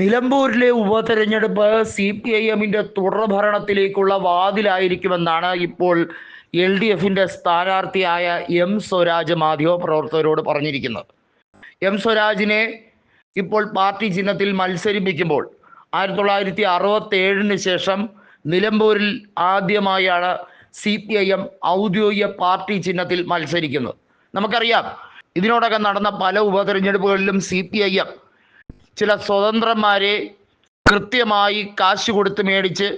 നിലമ്പൂരിലെ ഉപതെരഞ്ഞെടുപ്പ് C P I എമ്മിന്റെ തുടർഭരണത്തിലേക്കുള്ള വാതിലായിരിക്കുമെന്നാണ് ഇപ്പോൾ എൽ ഡി എഫിന്റെ സ്ഥാനാർത്ഥിയായ എം സ്വരാജ് മാധ്യമപ്രവർത്തകരോട് പറഞ്ഞിരിക്കുന്നത്. എം സ്വരാജിനെ ഇപ്പോൾ പാർട്ടി ചിഹ്നത്തിൽ മത്സരിപ്പിക്കുമ്പോൾ ആയിരത്തി തൊള്ളായിരത്തി അറുപത്തേഴിന് ശേഷം നിലമ്പൂരിൽ ആദ്യമായാണ് സി പി ഐ എം ഔദ്യോഗിക പാർട്ടി ചിഹ്നത്തിൽ മത്സരിക്കുന്നത്. നമുക്കറിയാം ഇതിനോടകം നടന്ന പല ഉപതെരഞ്ഞെടുപ്പുകളിലും സി പി ഐ എം ചില സ്വതന്ത്രന്മാരെ കൃത്യമായി കാശ് കൊടുത്ത് മേടിച്ച്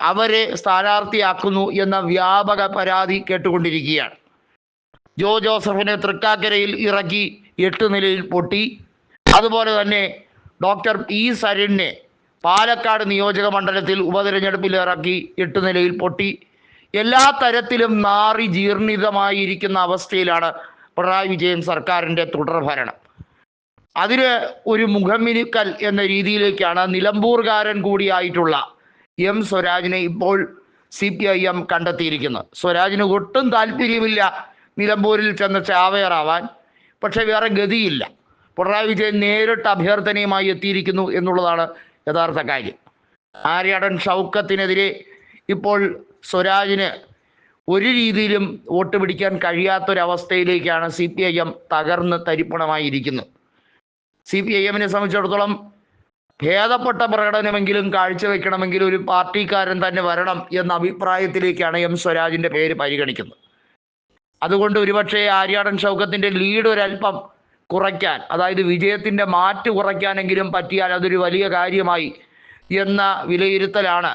അവരെ സ്ഥാനാർത്ഥിയാക്കുന്നു എന്ന വ്യാപക പരാതി കേട്ടുകൊണ്ടിരിക്കുകയാണ്. ജോ ജോസഫിനെ തൃക്കാക്കരയിൽ ഇറക്കി എട്ട് നിലയിൽ പൊട്ടി. അതുപോലെ തന്നെ ഡോക്ടർ പി സരിനെ പാലക്കാട് നിയോജക മണ്ഡലത്തിൽ ഉപതെരഞ്ഞെടുപ്പിൽ ഇറക്കി എട്ട് നിലയിൽ പൊട്ടി. എല്ലാ തരത്തിലും നാറി ജീർണിതമായിരിക്കുന്ന അവസ്ഥയിലാണ് പിണറായി വിജയൻ സർക്കാരിന്റെ തുടർഭരണം. അതിന് ഒരു മുഖമിനുക്കൽ എന്ന രീതിയിലേക്കാണ് നിലമ്പൂർകാരൻ കൂടിയായിട്ടുള്ള എം സ്വരാജിനെ ഇപ്പോൾ സി പി ഐ എം കണ്ടെത്തിയിരിക്കുന്നത്. സ്വരാജിന് ഒട്ടും താല്പര്യമില്ല നിലമ്പൂരിൽ ചെന്ന് ചാവേറാവാൻ. പക്ഷെ വേറെ ഗതിയില്ല. പിണറായി വിജയൻ നേരിട്ട് അഭ്യർത്ഥനയുമായി എത്തിയിരിക്കുന്നു എന്നുള്ളതാണ് യഥാർത്ഥ കാര്യം. ആര്യാടൻ ഷൗക്കത്തിനെതിരെ ഇപ്പോൾ സ്വരാജിന് ഒരു രീതിയിലും വോട്ട് പിടിക്കാൻ കഴിയാത്തൊരവസ്ഥയിലേക്കാണ് സി പി ഐ എം തകർന്ന് തരിപ്പണമായിരിക്കുന്നത്. സി പി ഐ എമ്മിനെ സംബന്ധിച്ചിടത്തോളം ഭേദപ്പെട്ട പ്രകടനമെങ്കിലും കാഴ്ചവെക്കണമെങ്കിൽ ഒരു പാർട്ടിക്കാരൻ തന്നെ വരണം എന്ന അഭിപ്രായത്തിലേക്കാണ് എം സ്വരാജിന്റെ പേര് പരിഗണിക്കുന്നത്. അതുകൊണ്ട് ഒരുപക്ഷെ ആര്യാടൻ ഷൗക്കത്തിന്റെ ലീഡ് ഒരല്പം കുറയ്ക്കാൻ അതായത് വിജയത്തിന്റെ മാറ്റ് കുറയ്ക്കാനെങ്കിലും പറ്റിയാൽ അതൊരു വലിയ കാര്യമായി എന്ന വിലയിരുത്തലാണ്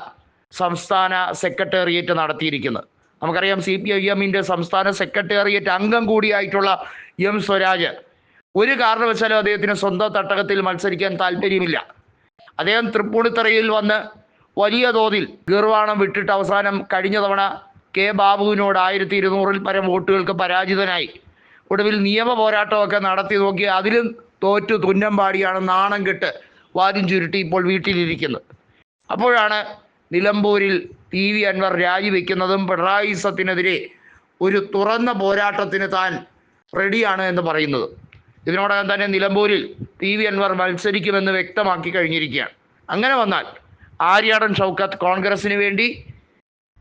സംസ്ഥാന സെക്രട്ടേറിയറ്റ് നടത്തിയിരിക്കുന്നത്. നമുക്കറിയാം സി പി ഐ എമ്മിന്റെ സംസ്ഥാന സെക്രട്ടേറിയറ്റ് അംഗം കൂടിയായിട്ടുള്ള എം സ്വരാജ് ഒരു കാരണവശാലും അദ്ദേഹത്തിന് സ്വന്തം തട്ടകത്തിൽ മത്സരിക്കാൻ താല്പര്യമില്ല. അദ്ദേഹം തൃപ്പൂണിത്തറയിൽ വന്ന് വലിയ തോതിൽ ഗീർവാണം വിട്ടിട്ട് അവസാനം കഴിഞ്ഞ തവണ കെ ബാബുവിനോട് ആയിരത്തി ഇരുന്നൂറിൽ പരം വോട്ടുകൾക്ക് പരാജിതനായി. ഒടുവിൽ നിയമ പോരാട്ടമൊക്കെ നടത്തി നോക്കി അതിലും തോറ്റു തുന്നം പാടിയാണ് നാണം കെട്ട് വാദ്യം ചുരുട്ടി ഇപ്പോൾ വീട്ടിലിരിക്കുന്നത്. അപ്പോഴാണ് നിലമ്പൂരിൽ ടി വി അൻവർ രാജിവെക്കുന്നതും പിണറായി സത്തിനെതിരെ ഒരു തുറന്ന പോരാട്ടത്തിന് താൻ റെഡിയാണ് എന്ന് പറയുന്നത്. ഇതിനോടകം തന്നെ നിലമ്പൂരിൽ ടി വി അൻവർ മത്സരിക്കുമെന്ന് വ്യക്തമാക്കി കഴിഞ്ഞിരിക്കുകയാണ്. അങ്ങനെ വന്നാൽ ആര്യാടൻ ഷൗക്കത്ത് കോൺഗ്രസിന് വേണ്ടി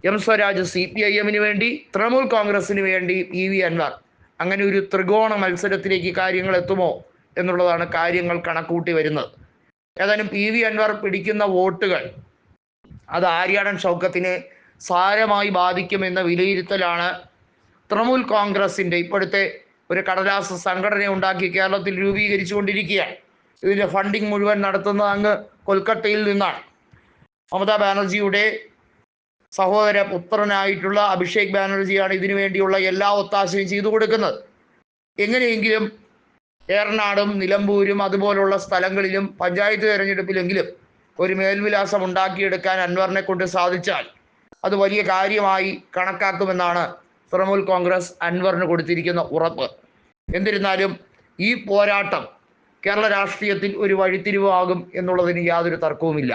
M Swaraj C P I എമ്മിന് വേണ്ടി തൃണമൂൽ കോൺഗ്രസിന് വേണ്ടി പി വി അൻവർ അങ്ങനെ ഒരു ത്രികോണ മത്സരത്തിലേക്ക് കാര്യങ്ങൾ എത്തുമോ എന്നുള്ളതാണ് കാര്യങ്ങൾ കണക്കൂട്ടി വരുന്നത്. ഏതായാലും പി വി അൻവർ പിടിക്കുന്ന വോട്ടുകൾ അത് ആര്യാടൻ ഷൗക്കത്തിനെ സാരമായി ബാധിക്കുമെന്ന വിലയിരുത്തലാണ് തൃണമൂൽ കോൺഗ്രസിന്റെ ഇപ്പോഴത്തെ ഒരു കടലാസ സംഘടന ഉണ്ടാക്കി കേരളത്തിൽ രൂപീകരിച്ചുകൊണ്ടിരിക്കുകയാണ്. ഇതിന്റെ ഫണ്ടിങ് മുഴുവൻ നടത്തുന്നത് അങ്ങ് കൊൽക്കത്തയിൽ നിന്നാണ്. മമതാ ബാനർജിയുടെ സഹോദര പുത്രനായിട്ടുള്ള അഭിഷേക് ബാനർജിയാണ് ഇതിനു വേണ്ടിയുള്ള എല്ലാ ഒത്താശയും ചെയ്തു കൊടുക്കുന്നത്. എങ്ങനെയെങ്കിലും ഏറനാടും നിലമ്പൂരും അതുപോലുള്ള സ്ഥലങ്ങളിലും പഞ്ചായത്ത് തെരഞ്ഞെടുപ്പിലെങ്കിലും ഒരു മേൽവിലാസം ഉണ്ടാക്കിയെടുക്കാൻ അൻവറിനെ കൊണ്ട് സാധിച്ചാൽ അത് വലിയ കാര്യമായി കണക്കാക്കുമെന്നാണ് തൃണമൂൽ കോൺഗ്രസ് അൻവറിന് കൊടുത്തിരിക്കുന്ന ഉറപ്പ്. എന്നിരുന്നാലും ഈ പോരാട്ടം കേരള രാഷ്ട്രീയത്തിൽ ഒരു വഴിത്തിരിവാകും എന്നുള്ളതിന് യാതൊരു തർക്കവുമില്ല.